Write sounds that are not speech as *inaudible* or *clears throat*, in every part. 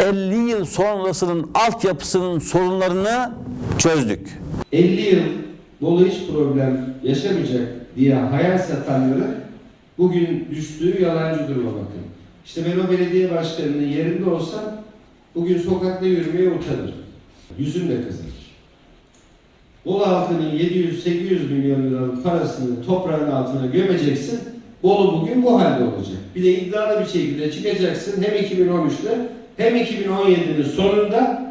50 yıl sonrasının altyapısının sorunlarını çözdük. 50 yıl Bolu hiç problem yaşamayacak diye hayal satanları bugün düştüğü yalancı duruma bakın. İşte ben o belediye başkanının yerinde olsam bugün sokakta yürümeye utanırım. Yüzüm de kızarır. Bolu halkının 700-800 milyon liralık parasını toprağın altına gömeceksin. Bolu bugün bu halde olacak. Bir de iddialı bir şekilde çıkacaksın hem 2013'te hem 2017'nin sonunda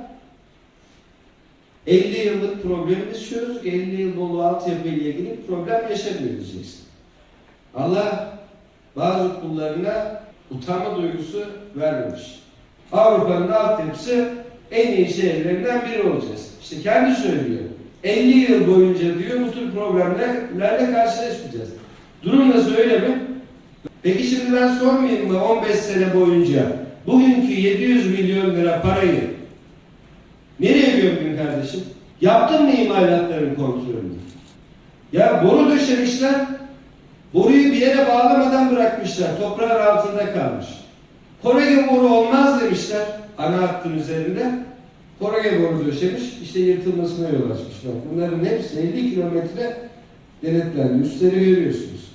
50 yıllık problemi biz çözdük. 50 yıl Bolu altyapı ile ilgili problem yaşamıyor diyeceksin. Allah bazı kullarına utanma duygusu vermemiş. Avrupa'nın altyapısı en iyi şehirlerinden biri olacağız. İşte kendi söylüyor. 50 yıl boyunca diyor bu tür problemlerle karşılaşmayacağız. Durum nasıl öyle mi? Peki şimdi ben sormayayım mı 15 sene boyunca bugünkü 700 milyon lira parayı nereye gömdün kardeşim? Yaptın mı imalatların kontrolünü? Ya boru döşemişler, boruyu bir yere bağlamadan bırakmışlar, toprağın altında kalmış. Korege boru olmaz demişler ana hattın üzerinde. Korege boru döşemiş, işte yırtılmasına yol açmışlar. Bunların hepsi 50 kilometre denetlendi. Üstleri görüyorsunuz.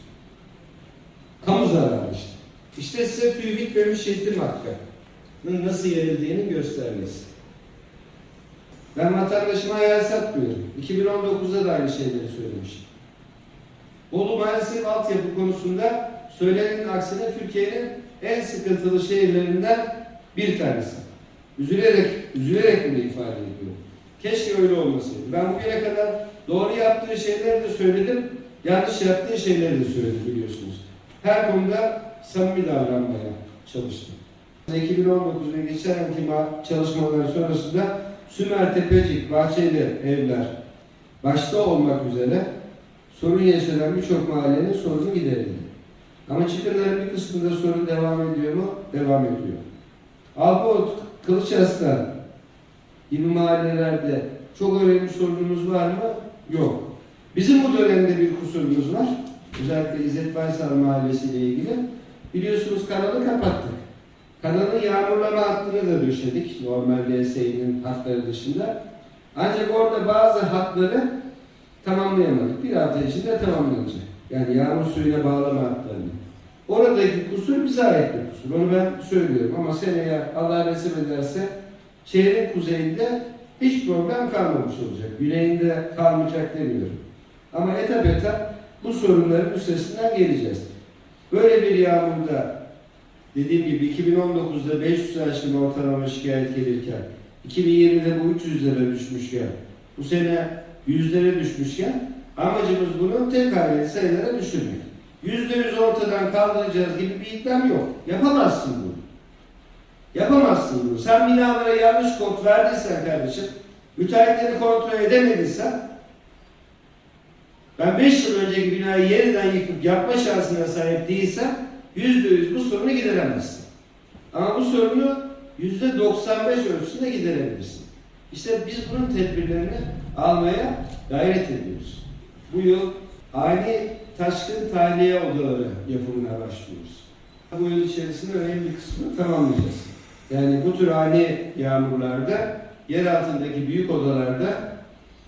Kamu zararı işte. İşte size tüy bitmemiş yetim hakkının nasıl yerildiğinin göstergesi. Ben vatandaşıma hayal satmıyorum. 2019'da da aynı şeyleri söylemiştim. Bolu maalesef altyapı konusunda söylenenin aksine Türkiye'nin en sıkıntılı şehirlerinden bir tanesi. Üzülerek, üzülerek bunu ifade ediyorum. Keşke öyle olmasaydı. Ben bugüne kadar doğru yaptığı şeyleri de söyledim, yanlış yaptığı şeyleri de söyledim biliyorsunuz. Her konuda samimi davranmaya çalıştım. 2019 ve geçen yılki ma- çalışmalar sonrasında Sümer Tepecik, Bahçeli evler başta olmak üzere sorun yaşanan birçok mahallenin sorunu giderildi. Ama çıkınların bir kısmında sorun devam ediyor mu? Devam ediyor. Alpavut, Kılıçarslan gibi mahallelerde çok önemli sorunumuz var mı? Yok. Bizim bu dönemde bir kusurumuz var. Özellikle İzzet Baysal Mahallesi ile ilgili. Biliyorsunuz kanalı kapattık. Kanalın yağmurlama hattını da döşedik. Normal DSİ'nin hatları dışında. Ancak orada bazı hatları tamamlayamadık. Bir hafta içinde tamamlanacak. Yani yağmur suyuna bağlama hatlarını. Oradaki kusur bize ait bir kusur. Onu ben söylüyorum ama seneye Allah nasip ederse şehrin kuzeyinde hiç problem kalmamış olacak. Güneyinde kalmayacak demiyorum. Ama etap etap bu sorunların üstesinden geleceğiz. Böyle bir yağmurda dediğim gibi 2019'da 500 aşkın ortalama şikayet gelirken 2020'de bu 300'lere düşmüşken bu sene yüzlere düşmüşken amacımız bunu tek haneli sayılara düşürmek. Yüzde yüz ortadan kaldıracağız gibi bir iddiam yok. Yapamazsın bunu. Yapamazsın bunu. Sen binalara yanlış kod verdiysen kardeşim, müteahhitleri kontrol edemediysen, ben 5 yıl önceki binayı yeniden yıkıp yapma şansına sahip değilsem, yüzde yüz bu sorunu gideremezsin. Ama bu sorunu yüzde 95 ölçüsünde giderebilirsin. İşte biz bunun tedbirlerini almaya gayret ediyoruz. Bu yıl ani taşkın tahliye odaları yapımına başlıyoruz. Bu yıl içerisinde önemli bir kısmını tamamlayacağız. Yani bu tür ani yağmurlarda yer altındaki büyük odalarda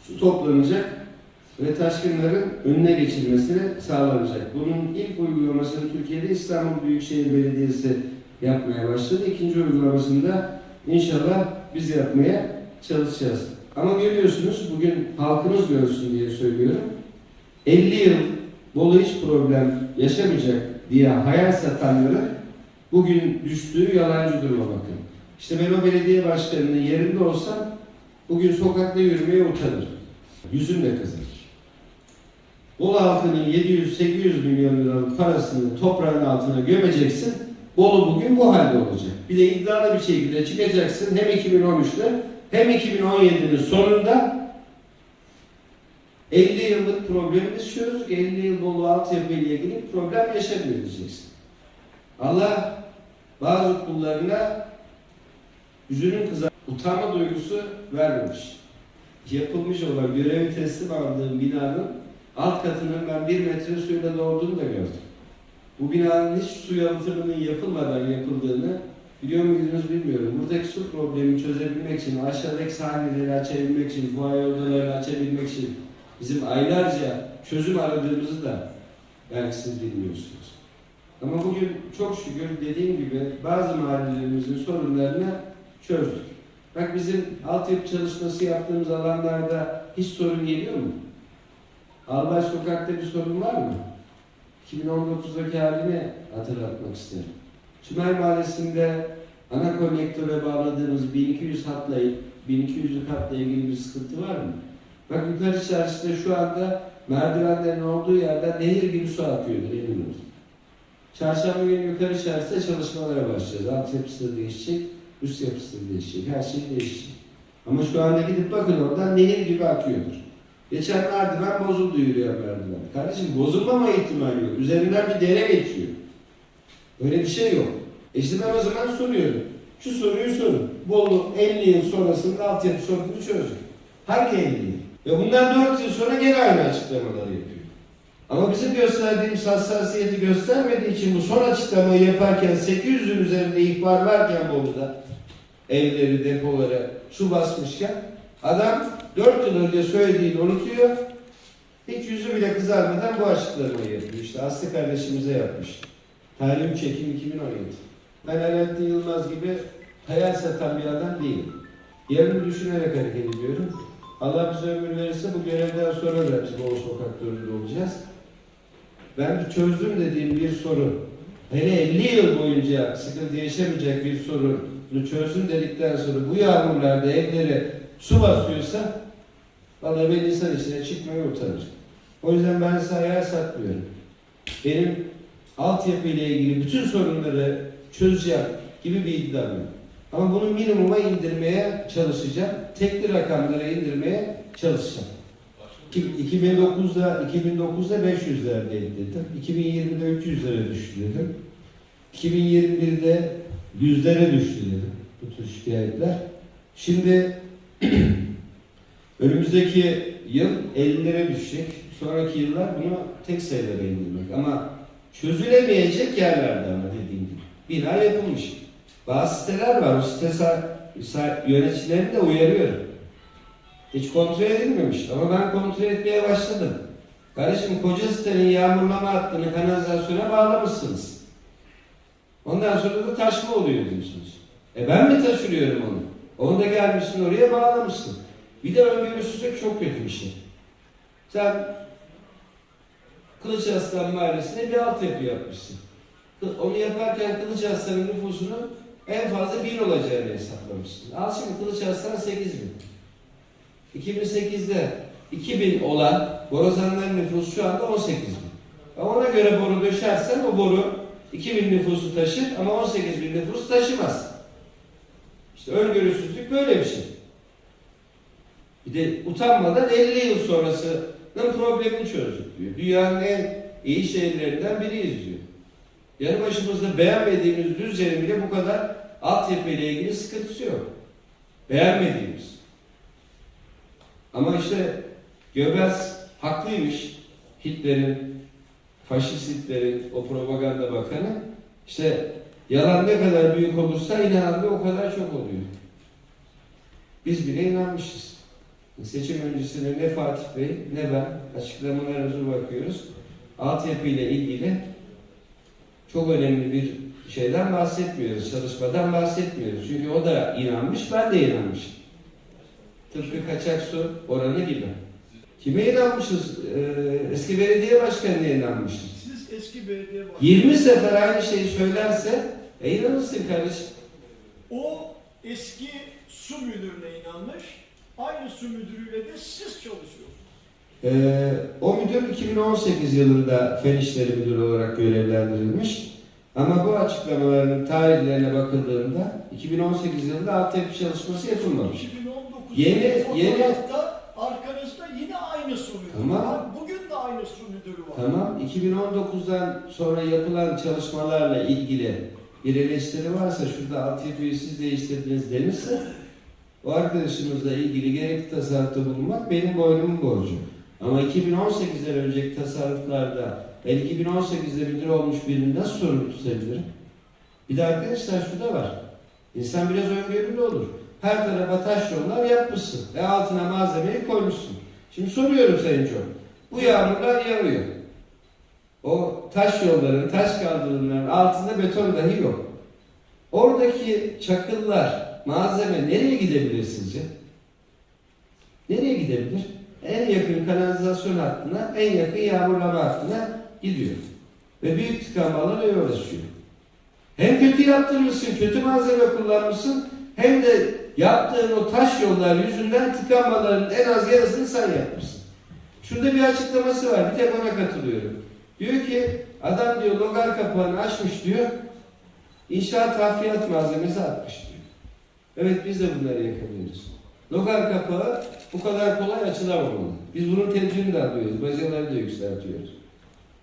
su toplanacak ve taşkınların önüne geçilmesine sağlanacak. Bunun ilk uygulamasını Türkiye'de İstanbul Büyükşehir Belediyesi yapmaya başladı. İkinci uygulamasında inşallah biz yapmaya çalışacağız. Ama görüyorsunuz bugün halkımız görsün diye söylüyorum. 50 yıl Bolu hiç problem yaşamayacak diye hayal satanları bugün düştüğü yalancı duruma bakın. İşte ben o belediye başkanının yerinde olsam bugün sokakta yürümeye utanırım. Yüzüm de kızarır. Bolu halkının 700-800 milyon liralık parasını toprağın altına gömeceksin. Bolu bugün bu halde olacak. Bir de iddialı bir şekilde çıkacaksın hem 2013'te hem 2017'nin sonunda 50 yıllık problemi biz çözdük. 50 yıl Bolu altyapı ile ilgili problem yaşamıyor diyeceksin. Allah bazı kullarına yüzünün kızar, utanma duygusu vermemiş. Yapılmış olan görevi teslim aldığım binanın alt katının ben bir metre suyla dolduğunu da gördüm. Bu binanın hiç su yalıtımının yapılmadan yapıldığını Biliyor muydunuz bilmiyorum. Buradaki su problemini çözebilmek için, aşağıdaki sahneleri açabilmek için, fuaye odalarını açabilmek için bizim aylarca çözüm aradığımızı da belki siz bilmiyorsunuz. Ama bugün çok şükür dediğim gibi bazı mahallelerimizin sorunlarını çözdük. Bak bizim altyapı çalışması yaptığımız alanlarda hiç sorun geliyor mu? Albay Sokak'ta bir sorun var mı? 2019'daki halini hatırlatmak isterim. Tümel Mahallesi'nde ana konektöre bağladığımız 1200 hatla 1200'lük hatla ilgili bir sıkıntı var mı? Bak yukarı çarşıda şu anda merdivenlerin olduğu yerden nehir gibi su akıyordur emin olun. Çarşamba günü yukarı çarşıda çalışmalara başlayacağız. Altyapısı da değişecek, üst yapısı da değişecek, her şey değişecek. Ama şu anda gidip bakın oradan nehir gibi akıyordur. Geçen merdiven bozuldu yürüyen merdiven. Kardeşim bozulmama ihtimali yok. Üzerinden bir dere geçiyor. Öyle bir şey yok. E işte ben o zaman soruyorum. Şu soruyu sorun. Bolu 50 yıl sonrasında altyapı sorununu çözün. Hangi 50 yıl? Ve bundan 4 yıl sonra gene aynı açıklamaları yapıyor. Ama bizim gösterdiğimiz hassasiyeti göstermediği için bu son açıklamayı yaparken 800'ün üzerinde ihbar varken Bolu'da evleri, depoları su basmışken adam 4 yıl önce söylediğini unutuyor. Hiç yüzü bile kızarmadan bu açıklamayı yapıyor. İşte Aslı kardeşimize yapmış. Tarih çekim 2017. Ben Alaaddin Yılmaz gibi hayal satan bir adam değilim. Yarını düşünerek hareket ediyorum. Allah bize ömür verirse bu görevden sonra da biz Bolu sokaklarında olacağız. Ben çözdüm dediğim bir sorun, hele 50 yıl boyunca sıkıntı yaşamayacak bir sorunu çözdüm dedikten sonra bu yağmurlarda evlere su basıyorsa vallahi ben insan içine çıkmaya utanır. O yüzden ben size hayal satmıyorum. Benim altyapı ile ilgili bütün sorunları çözeceğim gibi bir iddiam. Ama bunu minimuma indirmeye çalışacağım. Tekli rakamlara indirmeye çalışacağım. İki- 2009'da 2009'da 500'lerdeydi dedim. 2020'de 300'lere düştü dedim. 2021'de yüzlere düştü dedim bu tür şikayetler. Şimdi *clears throat* önümüzdeki yıl 50'lere düşecek. Sonraki yıllar bunu tek sayılara indirmek. Ama çözülemeyecek yerlerde ama dediğim gibi. Bina yapılmış. Bazı siteler var. O site yöneticilerini de uyarıyorum. Hiç kontrol edilmemiş ama ben kontrol etmeye başladım. Kardeşim koca sitenin yağmurlama hattını kanalizasyona bağlamışsınız. Ondan sonra da taşma oluyor diyorsunuz. E ben mi taşırıyorum onu? Onu da gelmişsin oraya bağlamışsın. Bir de öngörüsüzlük çok kötü bir şey. Sen Kılıç Aslan Mahallesi'ne bir altyapı yapmışsın. Onu yaparken Kılıç Aslan'ın nüfusunu en fazla bin olacağını hesaplamışsın. Al şimdi Kılıç Aslan 8 bin. 2008'de 2000 olan borazanların nüfusu şu anda 18 bin. Ama ona göre boru döşersen o boru 2000 nüfusu taşır ama 18 bin nüfus taşımaz. İşte öngörüsüzlük böyle bir şey. Bir de utanmadan 50 yıl sonrasının problemini çözdük diyor. Dünyanın en iyi şehirlerinden biriyiz diyor. Yanı başımızda beğenmediğimiz Düzce'nin bile bu kadar altyapı ile ilgili sıkıntısı yok. Beğenmediğimiz. Ama işte Göbels haklıymış. Hitler'in, faşist Hitler'in o propaganda bakanı. İşte yalan ne kadar büyük olursa inanan da o kadar çok oluyor. Biz bile inanmışız. Seçim öncesinde ne Fatih Bey ne ben açıklamalarımıza bakıyoruz. Altyapı ile ilgili çok önemli bir şeyden bahsetmiyoruz, çalışmadan bahsetmiyoruz. Çünkü o da inanmış, ben de inanmışım. Tıpkı kaçak su oranı gibi. Kime inanmışız? Ee, eski belediye başkanına inanmışız. Eski belediye başkanı. 20 sefer aynı şeyi söylerse e inanırsın kardeşim. O eski su müdürüne inanmış. Aynı su müdürüyle de siz çalışıyorsunuz. Ee, o müdür 2018 yılında Fen İşleri Müdürü olarak görevlendirilmiş. Ama bu açıklamaların tarihlerine bakıldığında 2018 yılında altyapı çalışması yapılmamış. 2019 Yeni- yeni- arkanızda yine aynı müdürü Tamam. var. Bugün de aynı su müdürü var. Tamam, 2019'dan sonra yapılan çalışmalarla ilgili bir eleştiri varsa, şurada altyapıyı siz değiştirdiniz denirse, o arkadaşımızla ilgili gerekli tasarrufta bulunmak benim boynumun borcu. Ama 2018'den önceki tasarruflarda ben 2018'de müdür olmuş birini nasıl sorumlu tutabilirim? Bir de arkadaşlar şu da var. İnsan biraz öngörülü olur. Her tarafa taş yollar yapmışsın ve altına malzemeyi koymuşsun. Şimdi soruyorum Sayın Çok. Bu yağmurlar yağıyor. O taş yolların, taş kaldırımların altında beton dahi yok. Oradaki çakıllar, malzeme nereye gidebilir sizce? Nereye gidebilir? En yakın kanalizasyon hattına, en yakın yağmurlama hattına gidiyor. Ve büyük tıkanmalarla uğraşıyor. Hem kötü yaptırmışsın, kötü malzeme kullanmışsın, hem de yaptığın o taş yollar yüzünden tıkanmaların en az yarısını sen yapmışsın. Şurada bir açıklaması var, bir tek ona katılıyorum. Diyor ki, adam diyor logar kapağını açmış diyor, inşaat hafriyat malzemesi atmış diyor. Evet biz de bunları yapabiliriz. Logar kapağı bu kadar kolay açılamamalı. Biz bunun tedbirini de alıyoruz, bacaları da yükseltiyoruz.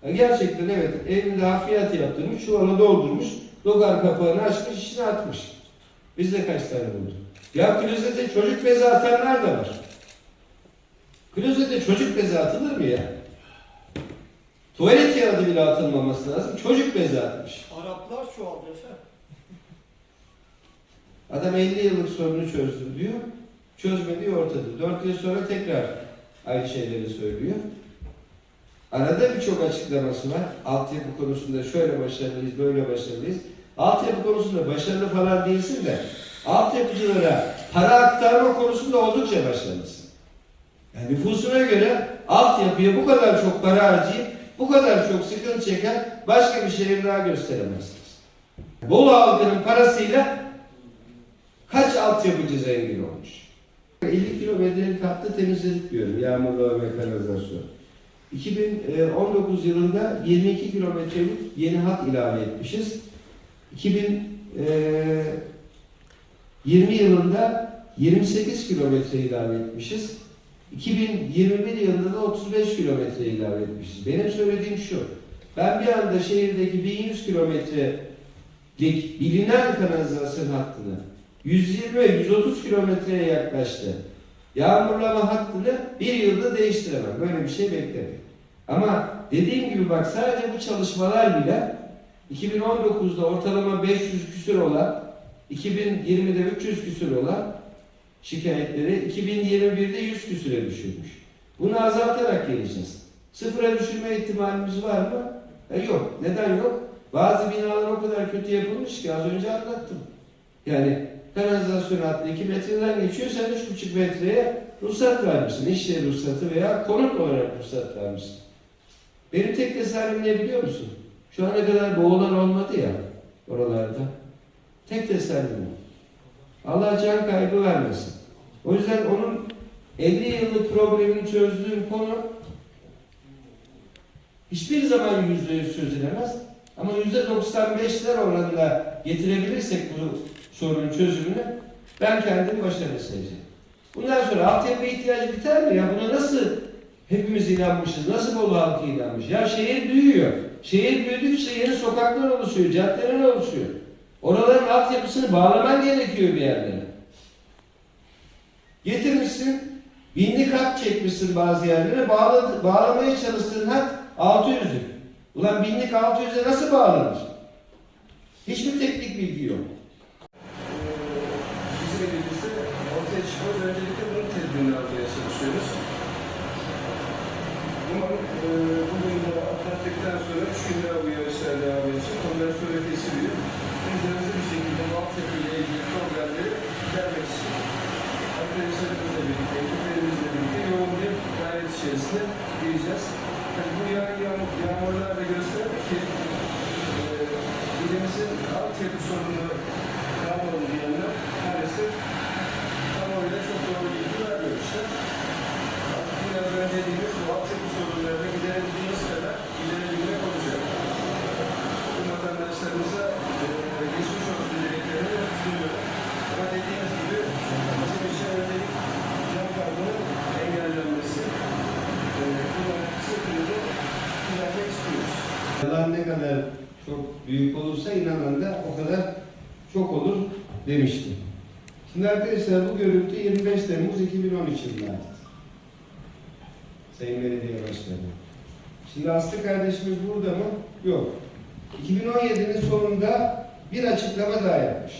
Ya Gerçekten evet, evinde hafriyat yaptırmış, çuvala doldurmuş, logar kapağını açmış, içine atmış. Biz de kaç tane bulduk. Ya klozete çocuk bezi atanlar da var. Klozete çocuk bezi atılır mı ya? Tuvalet kağıdı bile atılmaması lazım. Çocuk bezi atmış. Araplar çoğaldı efendim. Adam 50 yıllık sorunu çözdüm diyor. Çözmediği ortada. 4 yıl sonra tekrar aynı şeyleri söylüyor. Arada birçok açıklaması var. Altyapı konusunda şöyle başarılıyız, böyle başarılıyız. Altyapı konusunda başarılı falan değilsin de altyapıcılara para aktarma konusunda oldukça başarılısın. Yani nüfusuna göre altyapıya bu kadar çok para harcayıp bu kadar çok sıkıntı çeken başka bir şehir daha gösteremezsiniz. Bolu halkının parasıyla kaç altyapıcı zengin olmuş? 50 kilometrelik hattı temizledik diyorum. Yağmurlama ve kanalizasyon. 2019 yılında 22 kilometrelik yeni hat ilave etmişiz. 2020 yılında 28 kilometre ilave etmişiz. 2021 yılında da 35 kilometre ilave etmişiz. Benim söylediğim şu. Ben bir anda şehirdeki 1100 kilometrelik bilinen kanalizasyon hattını 120 ve 130 kilometreye yaklaştı. Yağmurlama hattını bir yılda değiştiremem. Böyle bir şey beklemiyorum. Ama dediğim gibi bak sadece bu çalışmalar bile 2019'da ortalama 500 küsür olan 2020'de 300 küsür olan şikayetleri 2021'de 100 küsüre düşürmüş. Bunu azaltarak geleceğiz. Sıfıra düşürme ihtimalimiz var mı? E yok. Neden yok? Bazı binalar o kadar kötü yapılmış ki az önce anlattım. Yani kanalizasyon hattı 2 metreden geçiyor, sen 3,5 metreye ruhsat vermişsin. İş yeri ruhsatı veya konut olarak ruhsat vermişsin. Benim tek tesellim ne biliyor musun? Şu ana kadar boğulan olmadı ya oralarda. Tek tesellim. Allah can kaybı vermesin. O yüzden onun 50 yıllık problemini çözdüğüm konu hiçbir zaman yüzde yüz çözülemez. Ama yüzde 95'ler oranında getirebilirsek bu sorunun çözümünü ben kendim başarılı sayacağım. Bundan sonra altyapı ihtiyacı biter mi ya? Buna nasıl hepimiz inanmışız? Nasıl Bolu halkı inanmış? Ya şehir büyüyor. Şehir büyüdükçe yeni sokaklar oluşuyor, caddeler oluşuyor. Oraların altyapısını bağlaman gerekiyor bir yerlere. Getirmişsin, binlik hat çekmişsin bazı yerlere, bağladı, bağlamaya çalıştığın hat 600'lük. Ulan binlik 600'e nasıl bağlanır? Hiçbir teknik bilgi yok. Bizim elimizde ortaya çıkmaz. Öncelikle bunun tedbirini almaya çalışıyoruz. Umarım e, bu günleri atlattıktan sonra üç gün daha bu yarışlar devam edecek. Ondan sonra kesiliyor. Biz de hızlı bir şekilde bu altyapıyla ilgili problemleri gidermek için arkadaşlarımızla birlikte, ekiplerimizle birlikte yoğun bir gayret içerisinde gireceğiz. Tabii bu yağ, yağmur, yağmurlar da gösterdi ki e, ilimizin altyapı sorunu kalmadı diyenler maalesef kamuoyuna çok doğru bilgi vermemişler. Artık biraz önce dediğimiz bu altyapı sorunlarını giderebildiğimiz kadar giderebilmek olacak. Tüm vatandaşlarımıza e, geçmiş olsun dileklerini sunuyorum. Ama dediğimiz gibi bizim için öncelik can kaybının engellenmesi. E, bunu kısa sürede düzeltmek istiyoruz. Yalan ne kadar çok büyük olursa inanan da o kadar çok olur demiştim. Şimdi arkadaşlar bu görüntü 25 Temmuz 2013 yılında ait. Sayın Belediye Başkanı. Şimdi Aslı kardeşimiz burada mı? Yok. 2017'nin sonunda bir açıklama daha yapmış.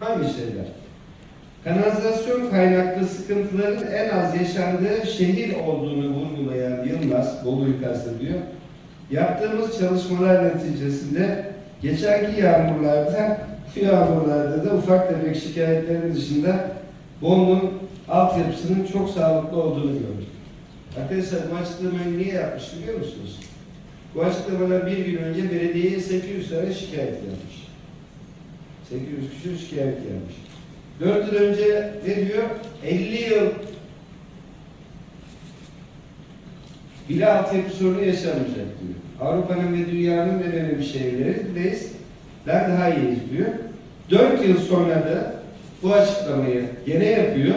Hangi şeyler? Kanalizasyon kaynaklı sıkıntıların en az yaşandığı şehir olduğunu vurgulayan Yılmaz, Bolu'yu kastediyor. Yaptığımız çalışmalar neticesinde geçenki yağmurlarda, şu yağmurlarda da ufak tefek şikayetlerin dışında Bolu'nun altyapısının çok sağlıklı olduğunu gördük. Arkadaşlar bu açıklamayı niye yapmış biliyor musunuz? Bu açıklamadan bir gün önce belediyeye 800 tane şikayet gelmiş. 800 küsur şikayet gelmiş. 4 yıl önce ne diyor? 50 yıl bile altyapı sorunu yaşanmayacak diyor. Avrupa'nın ve dünyanın en önemli şehirlerindeyiz. Ben daha iyiyiz diyor. 4 yıl sonra da bu açıklamayı gene yapıyor.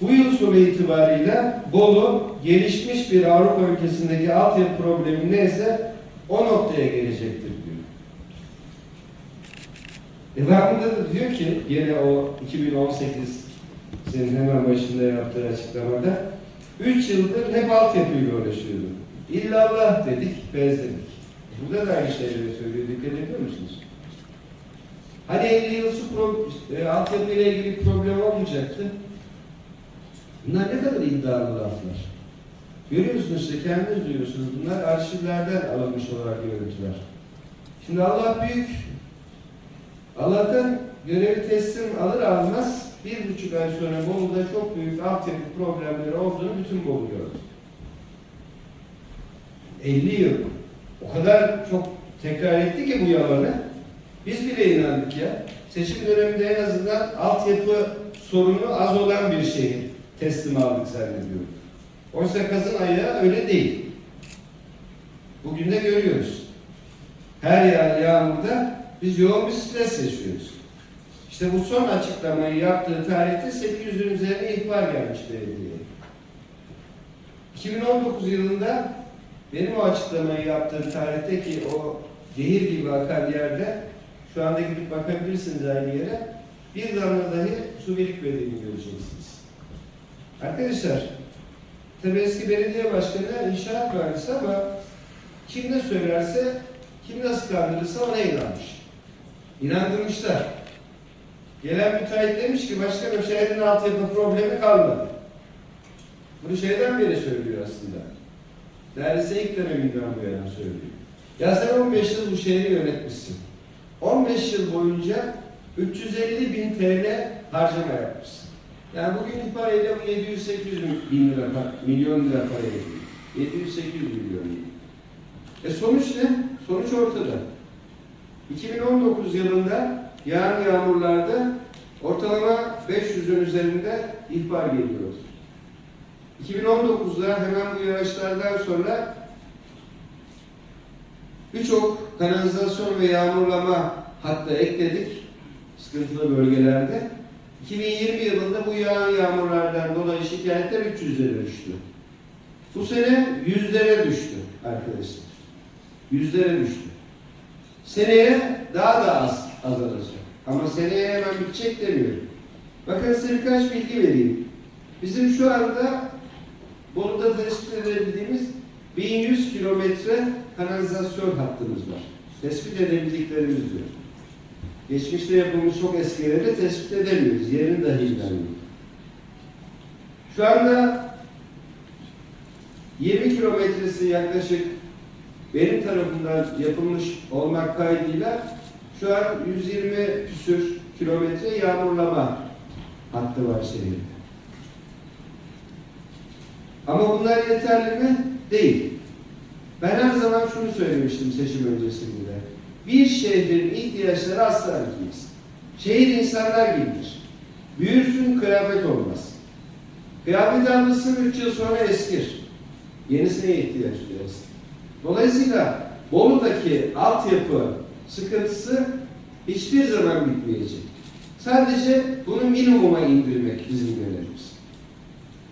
Bu yıl sonu itibarıyla Bolu gelişmiş bir Avrupa ülkesindeki altyapı problemi neyse o noktaya gelecektir diyor. Devamında da diyor ki yine o 2018 senin hemen başında yaptığı açıklamada 3 yıldır hep altyapıyla uğraşıyordum. İllallah dedik, bezledik. Burada da aynı şeyleri söylüyor. Dikkat ediyor musunuz? Hani 50 yıl su pro, e, altyapıyla ilgili problem olmayacaktı. Bunlar ne kadar iddialı laflar. Görüyorsunuz işte kendiniz duyuyorsunuz. Bunlar arşivlerden alınmış olarak görüntüler. Şimdi Allah büyük. Allah'tan görevi teslim alır almaz bir buçuk ay sonra Bolu'da çok büyük altyapı problemleri olduğunu bütün Bolu gördü. 50 yıl. O kadar çok tekrar etti ki bu yalanı. Biz bile inandık ya. Seçim döneminde en azından altyapı sorunu az olan bir şehir teslim aldık zannediyorum. Oysa kazın ayağı öyle değil. Bugün de görüyoruz. Her yağ yağmurda biz yoğun bir stres yaşıyoruz. İşte bu son açıklamayı yaptığı tarihte 800'ün üzerine ihbar gelmiş belediyeye. 2019 yılında benim o açıklamayı yaptığım tarihte ki o zehir gibi akan yerde şu anda gidip bakabilirsiniz aynı yere bir damla dahi su birikmediğini göreceksiniz. Arkadaşlar tabi eski belediye başkanı inşaat mühendisi ama kim ne söylerse kim nasıl kandırırsa ona inanmış. İnandırmışlar. Gelen müteahhit demiş ki başkanım şehrin altyapı problemi kalmadı. Bunu şeyden beri söylüyor aslında. Neredeyse ilk döneminden bu yana söylüyor. Ya sen 15 yıl bu şehri yönetmişsin. 15 yıl boyunca 350 bin TL harcama yapmışsın. Yani bugün parayla bu 700-800 bin lira, milyon lira para ediyor. 700-800 milyon. E sonuç ne? Sonuç ortada. 2019 yılında yağan yağmurlarda ortalama 500'ün üzerinde ihbar geliyor. 2019'da hemen bu yağışlardan sonra birçok kanalizasyon ve yağmurlama hatta ekledik sıkıntılı bölgelerde. 2020 yılında bu yağan yağmurlardan dolayı şikayetler 300'lere düştü. Bu sene yüzlere düştü arkadaşlar. Yüzlere düştü. Seneye daha da az azalacak. Ama seneye hemen bitecek demiyorum. Bakın size birkaç bilgi vereyim. Bizim şu anda Bolu'da tespit edebildiğimiz 1100 kilometre kanalizasyon hattımız var. Tespit edebildiklerimiz diyor. Geçmişte yapılmış çok eskileri tespit edemiyoruz. Yerini dahi bilmiyoruz. Şu anda 20 kilometresi yaklaşık benim tarafından yapılmış olmak kaydıyla şu an 120 küsür kilometre yağmurlama hattı var şehirde. Ama bunlar yeterli mi? Değil. Ben her zaman şunu söylemiştim seçim öncesinde. Bir şehrin ihtiyaçları asla bitmez. Şehir insanlar gibidir. Büyürsün kıyafet olmaz. Kıyafet almışsın 3 yıl sonra eskir. Yenisine ihtiyaç duyarsın. Dolayısıyla Bolu'daki altyapı sıkıntısı hiçbir zaman bitmeyecek. Sadece bunu minimuma indirmek bizim önerimiz.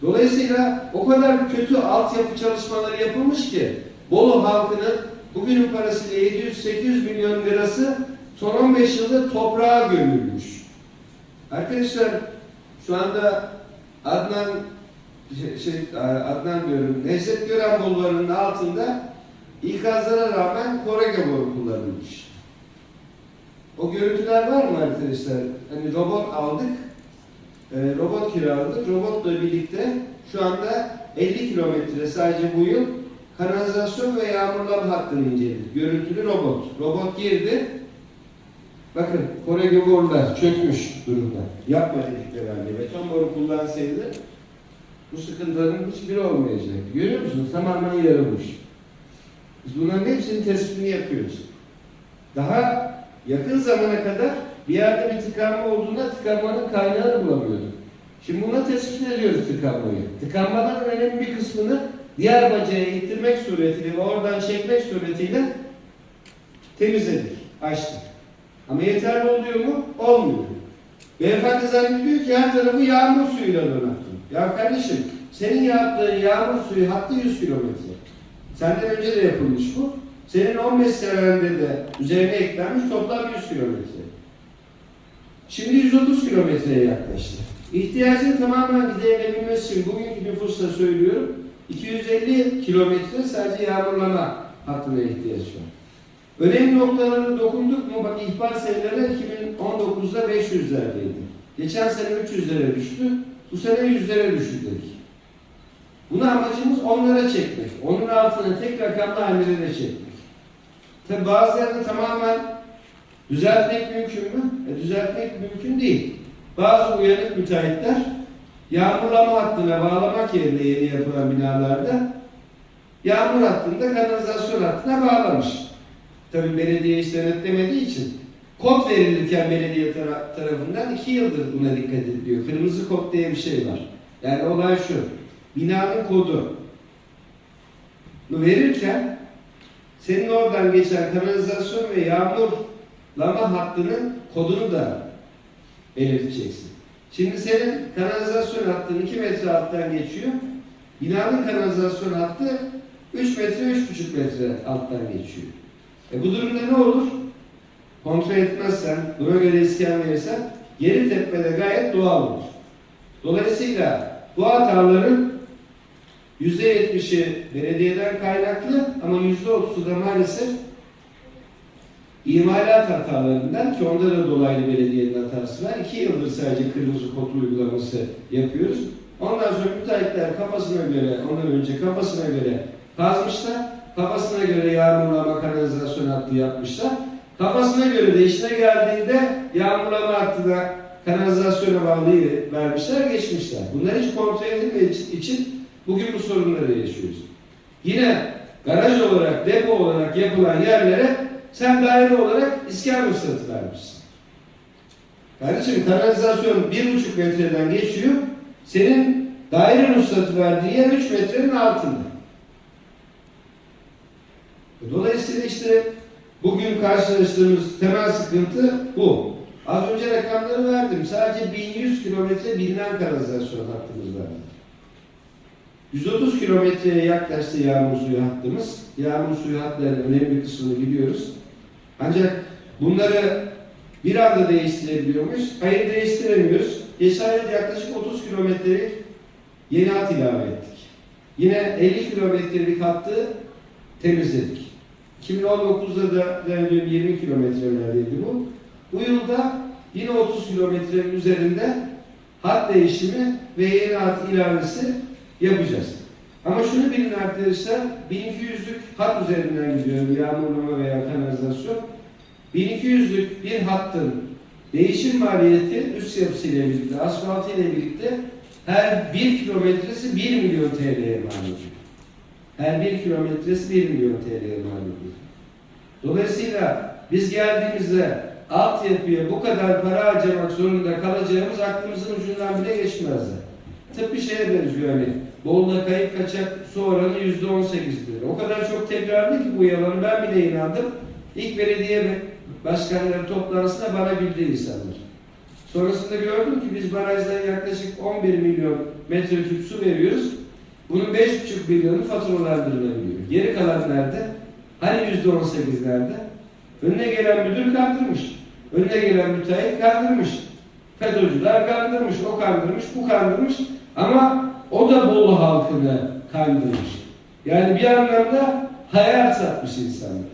Dolayısıyla o kadar kötü altyapı çalışmaları yapılmış ki Bolu halkının bugünün parasıyla 700-800 milyon lirası son 15 yılda toprağa gömülmüş. Arkadaşlar şu anda Adnan şey, şey, Adnan diyorum Necdet Gören bulvarının altında ikazlara rağmen Korege boru kullanılmış. O görüntüler var mı arkadaşlar? Hani robot aldık, e, robot kiraladık. Robotla birlikte şu anda 50 kilometre sadece bu yıl kanalizasyon ve yağmurlama hattını inceledik. Görüntülü robot. Robot girdi. Bakın Kore borular çökmüş durumda. Yapma dedikleri halde. Beton boru kullansaydı bu sıkıntıların hiçbiri olmayacak. Görüyor musunuz? Tamamen yarılmış. Biz bunların hepsinin tespitini yapıyoruz. Daha yakın zamana kadar bir yerde bir tıkanma olduğunda tıkanmanın kaynağını bulamıyorduk. Şimdi buna tespit ediyoruz tıkanmayı. Tıkanmaların önemli bir kısmını diğer bacaya ittirmek suretiyle ve oradan çekmek suretiyle temizledik, açtık. Ama yeterli oluyor mu? Olmuyor. Beyefendi zannediyor ki her tarafı yağmur suyuyla donattım. Ya kardeşim, senin yaptığın yağmur suyu hattı 100 kilometre. Senden önce de yapılmış bu. Senin 15 senende de üzerine eklenmiş toplam 100 kilometre. Şimdi 130 kilometreye yaklaştı. İhtiyacın tamamen giderilebilmesi için bugünkü nüfusla söylüyorum 250 kilometre sadece yağmurlama hattına ihtiyaç var. Önemli noktalara dokunduk mu? Bak ihbar sayıları 2019'da 500'lerdeydi. Geçen sene 300'lere düştü. Bu sene 100'lere düştü dedik. Bunu amacımız onlara çekmek. Onun altına tek rakamlı hamlelere de çekmek. Tabi bazı yerde tamamen düzeltmek mümkün mü? E, düzeltmek mümkün değil. Bazı uyanık müteahhitler yağmurlama hattına bağlamak yerine yeni yapılan binalarda yağmur hattında kanalizasyon hattına bağlamış. Tabi belediye hiç denetlemediği için kod verilirken belediye tara- tarafından iki yıldır buna dikkat ediliyor. Kırmızı kod diye bir şey var. Yani olay şu. Binanın kodu. Verirken senin oradan geçen kanalizasyon ve yağmurlama hattının kodunu da belirteceksin. Şimdi senin kanalizasyon hattın 2 metre alttan geçiyor. Binanın kanalizasyon hattı 3 metre, 3,5 metre alttan geçiyor. E bu durumda ne olur? Kontrol etmezsen, buna göre iskan verirsen geri tepmede gayet doğal olur. Dolayısıyla bu hataların %70'i belediyeden kaynaklı ama %30'u da maalesef imalat hatalarından ki onda da dolaylı belediyenin hatası var. İki yıldır sadece kırmızı kod uygulaması yapıyoruz. Ondan sonra müteahhitler kafasına göre, ondan önce kafasına göre kazmışlar. Kafasına göre yağmurlama kanalizasyon hattı yapmışlar. Kafasına göre de işine geldiğinde yağmurlama hattına kanalizasyona bağlayı vermişler, geçmişler. Bunlar hiç kontrol edilmediği için bugün bu sorunları yaşıyoruz. Yine garaj olarak, depo olarak yapılan yerlere sen daire olarak iskan ruhsatı vermişsin. Kardeşim kanalizasyon bir buçuk metreden geçiyor. Senin daire ruhsatı verdiği yer 3 metrenin altında. Dolayısıyla işte bugün karşılaştığımız temel sıkıntı bu. Az önce rakamları verdim. Sadece 1100 kilometre bilinen kanalizasyon hattımız var. 130 kilometreye yaklaştı yağmur suyu hattımız. Yağmur suyu hatlarının önemli bir kısmını biliyoruz. Ancak bunları bir anda değiştirebiliyor muyuz? Hayır değiştiremiyoruz. Geçen yıl yaklaşık 30 kilometrelik yeni hat ilave ettik. Yine 50 kilometrelik hattı temizledik. 2019'da da zannediyorum 20 kilometrelerdeydi bu. Bu yılda yine 30 kilometrenin üzerinde hat değişimi ve yeni hat ilavesi yapacağız. Ama şunu bilin arkadaşlar, 1200'lük hat üzerinden gidiyorum yağmurlama veya kanalizasyon. 1200'lük bir hattın değişim maliyeti üst yapısıyla birlikte, asfaltı ile birlikte her 1 kilometresi 1 milyon TL'ye mal ediyor. Her 1 kilometresi 1 milyon TL'ye mal ediyor. Dolayısıyla biz geldiğimizde altyapıya bu kadar para harcamak zorunda kalacağımız aklımızın ucundan bile geçmezdi. Tıpkı şeye benziyor hani Bolu'da kayıp kaçak su oranı yüzde on sekizdir. O kadar çok tekrarlı ki bu yalanı ben bile inandım. İlk belediye başkanları toplantısında bana bildiği insanlar. Sonrasında gördüm ki biz barajdan yaklaşık 11 milyon metreküp su veriyoruz. Bunun 5,5 milyonu faturalandırılabiliyor. Geri kalan nerede? Hani yüzde on sekiz nerede? Önüne gelen müdür kandırmış. Önüne gelen müteahhit kandırmış. FETÖ'cüler kandırmış, o kandırmış, bu kandırmış. Ama o da Bolu halkını kandırmış. Yani bir anlamda hayal satmış insanlar.